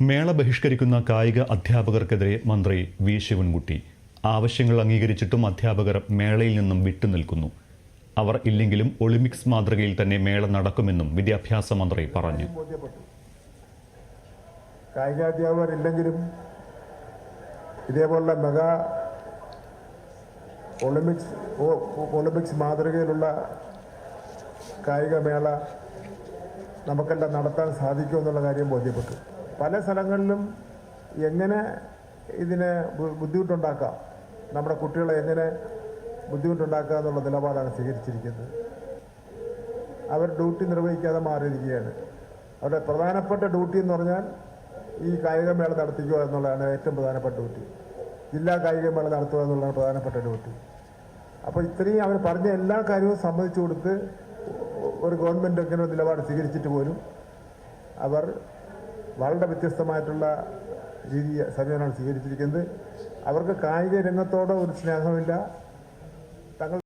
മേള ബഹിഷ്കരിക്കുന്ന കായിക അധ്യാപകർക്കെതിരെ മന്ത്രി വി. ശിവൻകുട്ടി. ആവശ്യങ്ങൾ അംഗീകരിച്ചിട്ടും അധ്യാപകർ മേളയിൽ നിന്നും വിട്ടുനിൽക്കുന്നു അവർ ഇല്ലെങ്കിലും ഒളിമ്പിക്സ് മാതൃകയിൽ തന്നെ മേള നടക്കുമെന്നും വിദ്യാഭ്യാസ മന്ത്രി പറഞ്ഞു. ബോധ്യപ്പെട്ടു കായികാധ്യാപകരില്ലെങ്കിലും ഇതേപോലുള്ള മെഗാ ഒളിമ്പിക്സ് ഒളിമ്പിക്സ് മാതൃകയിലുള്ള കായികമേള നമുക്കെല്ലാം നടത്താൻ സാധിക്കുമെന്നുള്ള കാര്യം ബോധ്യപ്പെട്ടു. പല സ്ഥലങ്ങളിലും എങ്ങനെ ഇതിന് ബുദ്ധിമുട്ടുണ്ടാക്കാം? നമ്മുടെ കുട്ടികളെ എങ്ങനെ ബുദ്ധിമുട്ടുണ്ടാക്കുക എന്നുള്ള നിലപാടാണ് സ്വീകരിച്ചിരിക്കുന്നത്. അവർ ഡ്യൂട്ടി നിർവഹിക്കാതെ മാറിയിരിക്കുകയാണ്. അവരുടെ പ്രധാനപ്പെട്ട ഡ്യൂട്ടി എന്ന് പറഞ്ഞാൽ ഈ കായികമേള നടത്തിക്കുക എന്നുള്ളതാണ് ഏറ്റവും പ്രധാനപ്പെട്ട ഡ്യൂട്ടി. ജില്ലാ കായികമേള നടത്തുക എന്നുള്ളതാണ് പ്രധാനപ്പെട്ട ഡ്യൂട്ടി. അപ്പോൾ ഇത്രയും അവർ പറഞ്ഞ എല്ലാ കാര്യവും സമ്മതിച്ചു കൊടുത്ത് ഒരു ഗവൺമെന്റ് ഇങ്ങനെ നിലപാട് സ്വീകരിച്ചിട്ട് പോലും അവർ വളരെ വ്യത്യസ്തമായിട്ടുള്ള രീതി സമീപനമാണ് സ്വീകരിച്ചിരിക്കുന്നത്. അവർക്ക് കായിക രംഗത്തോടോ ഒരു സ്നേഹമില്ല തങ്ങൾ